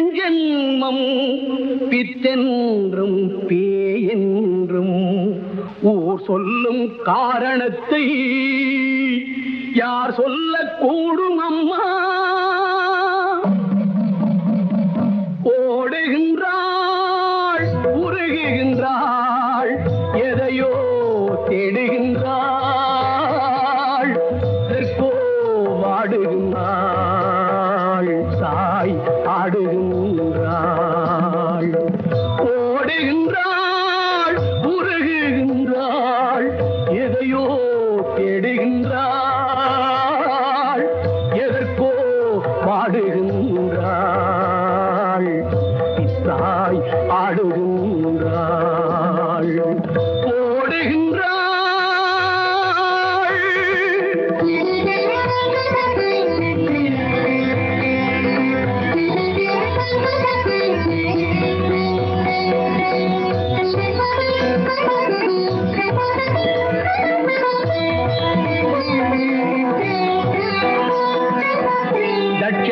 பெண்ஜென்மம் பித்தென்றும் பேயென்றும் ஊர் சொல்லும் காரணத்தை யார் சொல்லக்கூடும் அம்மா? ஓடுகின்றாள் உருகுகின்றாள் எதையோ தேடுகின்றாள். ஆடுகின்றாள் சாய் ஆடுகின்றாள் ஓடுகின்றாள் உருகுகின்றாள் எதையோ தேடுகின்றாள் எதற்கோ பாடுகின்றாள். தாய் ஆடுகின்றாள்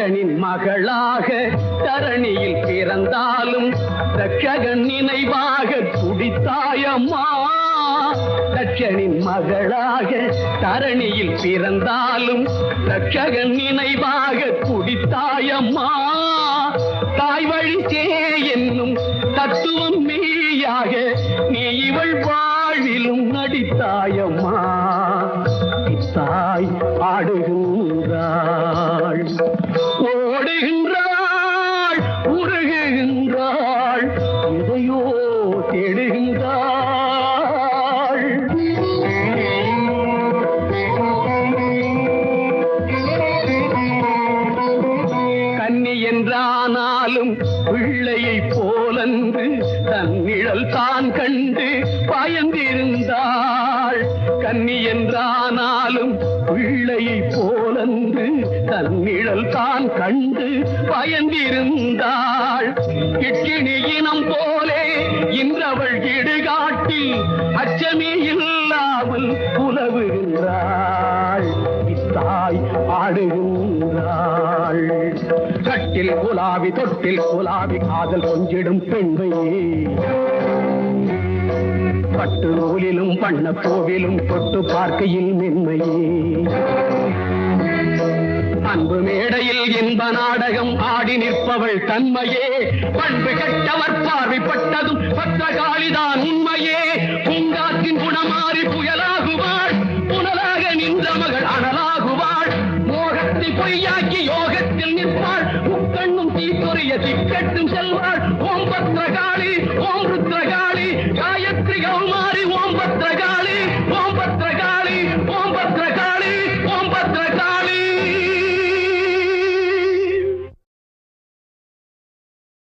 தட்சனின் மகளாக தரணியில் பிறந்தாலும் தட்சகன் நினைவாக துடித்தாயம்மா. தட்சனின் மகளாக தரணியில் பிறந்தாலும் தட்சகன் நினைவாக துடித்தாயம்மா. தாய் வழி சே என்னும் தத்துவம் மெய்யாக நீ இவள் வாழ்விலும் நடித்தாயம்மா. தாய் ஆடுகின்றாள் தேடுகின்றாள் கன்னி என்றானாலும் பிள்ளையை போலன்று தன் நிழல் தான் கண்டு பயந்திருந்தாள். கன்னி என்றானாலும் பிள்ளையை போலன்று தன்னிழல் தான் கண்டு பயந்திருந்தாள். இட்கிணி இனம் போலே இன்றவள் இடுகாட்டி அச்சமே இல்லாமல் புலவுகின்றாள். இத்தாய் ஆடுகின்றாள் கட்டில் குலாவி தொட்டில் குலாவி காதல் கொஞ்சிடும் பெண்மையே. பட்டு நூலிலும் வண்ண கோவிலும் தொட்டு பார்க்கையில் மென்மையே. அன்பு மேடையில் இன்ப நாடகம் ஆடி நிற்பவள் தன்மையே. பண்பு கெட்டவர் பார்வைப்பட்டதும் பத்த பத்திரகாளிதான் உண்மையே. பூங்காத்தின் குணமாறி புயலாகுவாள் புனலாக நின்ற மகள் அனலாகுவாள். மோகத்தை பொய்யாக்கி யோகத்தில் நிற்பாள் முக்கண்ணும் கைய திக்கட்டும் செல்வாள் ஓம் பத்ரகாளி ஓம் ருத்ரகாளி காயத்ரி கௌமாரி ஓம் பத்ரகாளி ஓம் பத்ரகாளி ஓம் பத்ரகாளி.